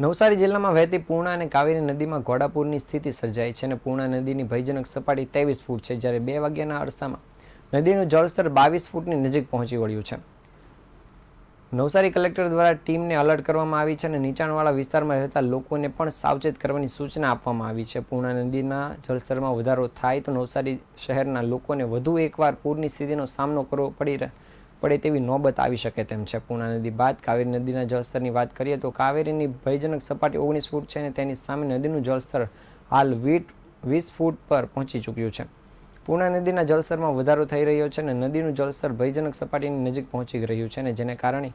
નવસારી જિલ્લામાં વહેતી પૂર્ણા અને કાવેરી નદીમાં ઘોડાપુરની સ્થિતિ સર્જાઈ છે અને પૂર્ણા નદીની ભયજનક સપાટી ત્રેવીસ ફૂટ છે, જ્યારે બે વાગ્યાના અરસામાં નદીનું જળસ્તર બાવીસ ફૂટની નજીક પહોંચી વળ્યું છે. નવસારી કલેક્ટર દ્વારા ટીમને અલર્ટ કરવામાં આવી છે અને નીચાણવાળા વિસ્તારમાં રહેતા લોકોને પણ સાવચેત કરવાની સૂચના આપવામાં આવી છે. પૂર્ણા નદીના જળસ્તરમાં વધારો થાય તો નવસારી શહેરના લોકોને વધુ એકવાર પૂરની સ્થિતિનો સામનો કરવો પડી પડે તેવી નોબત આવી શકે તેમ છે. પૂર્ણા નદી બાદ કાવેરી નદીના જળસ્તરની વાત કરીએ તો કાવેરીની ભયજનક સપાટી ઓગણીસ ફૂટ છે અને તેની સામે નદીનું જળસ્તર હાલ વીટ, વીસ ફૂટ પર પહોંચી ચૂક્યું છે. પૂર્ણા નદીના જળસ્તરમાં વધારો થઈ રહ્યો છે અને નદીનું જળસ્તર ભયજનક સપાટીની નજીક પહોંચી રહ્યું છે અને જેને કારણે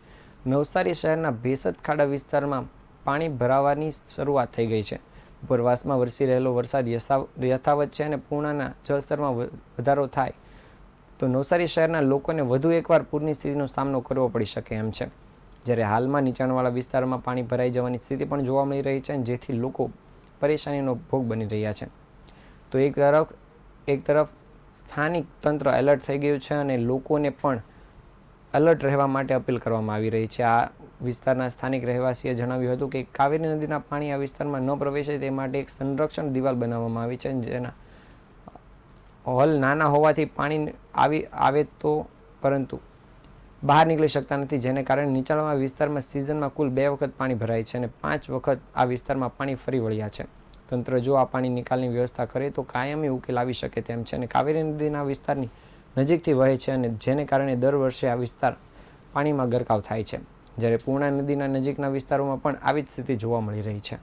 નવસારી શહેરના ભેસદ ખાડા વિસ્તારમાં પાણી ભરાવાની શરૂઆત થઈ ગઈ છે. ઉપરવાસમાં વરસી રહેલો વરસાદ યથાવ- યથાવત છે અને પૂર્ણાના જળસ્તરમાં વધારો થાય તો નવસારી શહેરના લોકોને વધુ એકવાર પૂરની સ્થિતિનો સામનો કરવો પડી શકે એમ છે. જ્યારે હાલમાં નીચાણવાળા વિસ્તારોમાં પાણી ભરાઈ જવાની સ્થિતિ પણ જોવા મળી રહી છે જેથી લોકો પરેશાનીનો ભોગ બની રહ્યા છે. તો એક તરફ એક તરફ સ્થાનિક તંત્ર એલર્ટ થઈ ગયું છે અને લોકોને પણ એલર્ટ રહેવા માટે અપીલ કરવામાં આવી રહી છે. આ વિસ્તારના સ્થાનિક રહેવાસીએ જણાવ્યું હતું કે કાવેરી નદીના પાણી આ વિસ્તારમાં ન પ્રવેશે તે માટે એક સંરક્ષણ દિવાલ બનાવવામાં આવી છે જેના હોલ નાના હોવાથી પાણી આવી, આવે તો પરંતુ બહાર નીકળી શકતા નથી, જેને કારણે નીચાણવાળા વિસ્તારમાં સિઝનમાં કુલ બે વખત પાણી ભરાય છે અને પાંચ વખત આ વિસ્તારમાં પાણી ફરી વળ્યા છે. તંત્ર જો આ પાણી નિકાલની વ્યવસ્થા કરે તો કાયમી ઉકેલ આવી શકે તેમ છે અને કાવેરી નદીના વિસ્તારની નજીકથી વહે છે અને જેને કારણે દર વર્ષે આ વિસ્તાર પાણીમાં ગરકાવ થાય છે. જ્યારે પૂર્ણા નદીના નજીકના વિસ્તારોમાં પણ આવી જ સ્થિતિ જોવા મળી રહી છે.